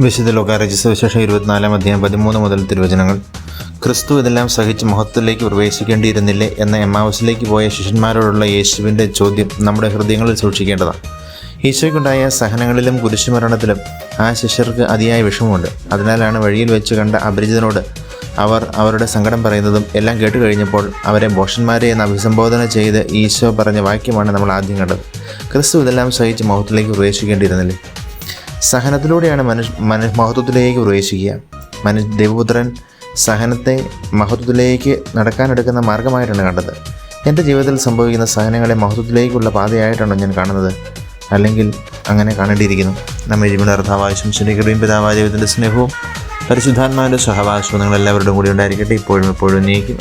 വിശുദ്ധ ലോകാരജ സുവിശേഷം ഇരുപത്തിനാലാം അധ്യായം പതിമൂന്ന് മുതൽ തിരുവചനങ്ങൾ. ക്രിസ്തു ഇതെല്ലാം സഹിച്ച് മഹത്വത്തിലേക്ക് പ്രവേശിക്കേണ്ടിയിരുന്നില്ലേ എന്ന എമ്മാവസിലേക്ക് പോയ ശിഷ്യന്മാരോടുള്ള യേശുവിന്റെ ചോദ്യം നമ്മുടെ ഹൃദയങ്ങളിൽ സൂക്ഷിക്കേണ്ടതാണ്. ഈശോയ്ക്കുണ്ടായ സഹനങ്ങളിലും കുരിശുമരണത്തിലും ആ ശിഷ്യർക്ക് അതിയായ വിഷമമുണ്ട്. അതിനാലാണ് വഴിയിൽ വെച്ച് കണ്ട അപരിചിതനോട് അവർ അവരുടെ സങ്കടം പറയുന്നതും എല്ലാം കേട്ട് കഴിഞ്ഞപ്പോൾ അവരെ ഭോഷന്മാരെ എന്ന് അഭിസംബോധന ചെയ്ത് ഈശോ പറഞ്ഞ വാക്യമാണ് നമ്മൾ ആദ്യം കണ്ടത്. ക്രിസ്തു ഇതെല്ലാം സഹിച്ച് മഹത്വത്തിലേക്ക് പ്രവേശിക്കേണ്ടിയിരുന്നില്ലേ? സഹനത്തിലൂടെയാണ് മനുഷ്യ മനു മഹത്വത്തിലേക്ക് പ്രവേശിക്കുക. മനു ദേവപുത്രൻ സഹനത്തെ മഹത്വത്തിലേക്ക് നടക്കാനെടുക്കുന്ന മാർഗമായിട്ടാണ് കണ്ടത്. എന്റെ ജീവിതത്തിൽ സംഭവിക്കുന്ന സഹനങ്ങളെ മഹത്വത്തിലേക്കുള്ള പാതയായിട്ടാണോ ഞാൻ കാണുന്നത്? അല്ലെങ്കിൽ അങ്ങനെ കാണേണ്ടിയിരിക്കുന്നു. നമ്മൾ അർത്ഥാവാശം ശനികൃപയും പിതാവായ ദൈവത്തിന്റെ സ്നേഹവും പരിശുദ്ധാത്മാവിന്റെ സഹവാസവും നിങ്ങളെല്ലാവരുടെയും കൂടി ഉണ്ടായിരിക്കട്ടെ. ഇപ്പോഴും എപ്പോഴും നീക്കും.